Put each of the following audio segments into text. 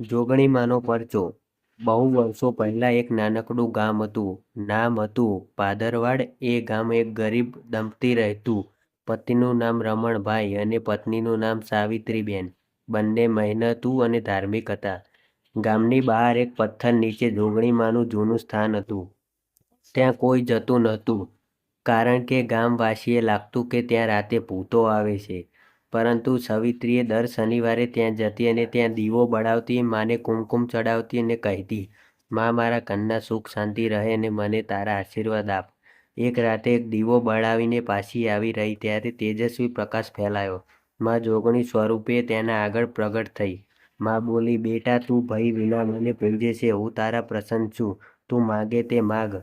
જોગણીમાંનો પરચો બહુ વર્ષો પહેલાં એક નાનકડું ગામ હતું. નામ હતું પાદરવાડ એ ગામ એક ગરીબ દંપતી રહેતું. પતિનું નામ રમણભાઈ અને પત્નીનું નામ સાવિત્રીબેન. બંને મહેનતુ અને ધાર્મિક હતા. ગામની બહાર એક પથ્થર નીચે જોગણીમાંનું જૂનું સ્થાન હતું. ત્યાં કોઈ જતું નહોતું, કારણ કે ગામવાસીએ લાગતું કે ત્યાં રાતે ભૂતો આવે છે. પરંતુ સવિત્રીએ દર શનિવારે ત્યાં જતી અને ત્યાં દીવો બળાવતી, માને કુમકુમ ચડાવતી અને કહેતી, મા મારા કન્ના સુખ શાંતિ રહે અને મને તારા આશીર્વાદ આપ. એક રાતે એક દીવો બળાવીને પાછી આવી રહી ત્યારે તેજસ્વી પ્રકાશ ફેલાયો. મા જોગણી સ્વરૂપે તેના આગળ પ્રગટ થઈ. મા બોલી, બેટા તું ભય વિના મને પૂજે છે, હું તારા પ્રસન્ન છું, તું માગે તે માંગ.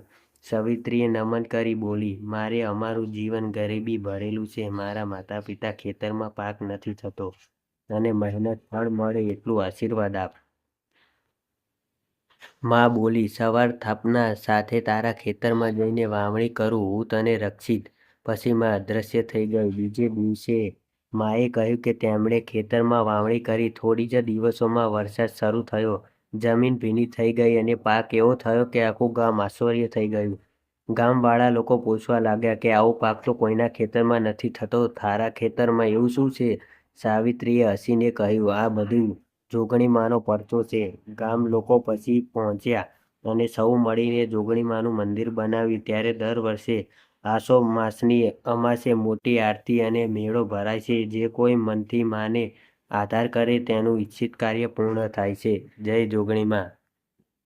સવિત્રીએ નમન કરી બોલી, મારે અમારું જીવન ગરીબી ભરેલું છે. મારા માતા-પિતા ખેતરમાં પાક નથી થતો અને મહેનત ફળ મળે એટલું આશીર્વાદ આપ. મા બોલી, સવાર થાપના સાથે તારા ખેતરમાં જઈને વાવણી કરું હું તને રક્ષિત પછી મા અદ્રશ્ય થઈ ગયું બીજે દિવસે માએ કહ્યું કે તેમણે ખેતરમાં વાવણી કરી. થોડી જ દિવસોમાં વરસાદ શરૂ થયો. જમીન ભીની થઈ ગઈ અને પાક એવો થયો કે આખું ગામ આશ્ચર્ય થઈ ગયું. ગામવાળા લોકો પૂછવા લાગ્યા કે આવો પાક તો કોઈના ખેતરમાં નથી થતો, થારા ખેતરમાં એવું શું છે? સાવિત્રીએ હસીને કહ્યું, આ બધું જોગણીમાનો પરચો છે. ગામ લોકો પછી પહોંચ્યા અને સૌ મળીને જોગણીમાનું મંદિર બનાવ્યું. ત્યારે દર વર્ષે આસો માસની અમાસે મોટી આરતી અને મેળો ભરાય છે. જે કોઈ મનથી માને આધાર કરે તેનું ઈચ્છિત કાર્ય પૂર્ણ થાય છે. જય જોગણી મા!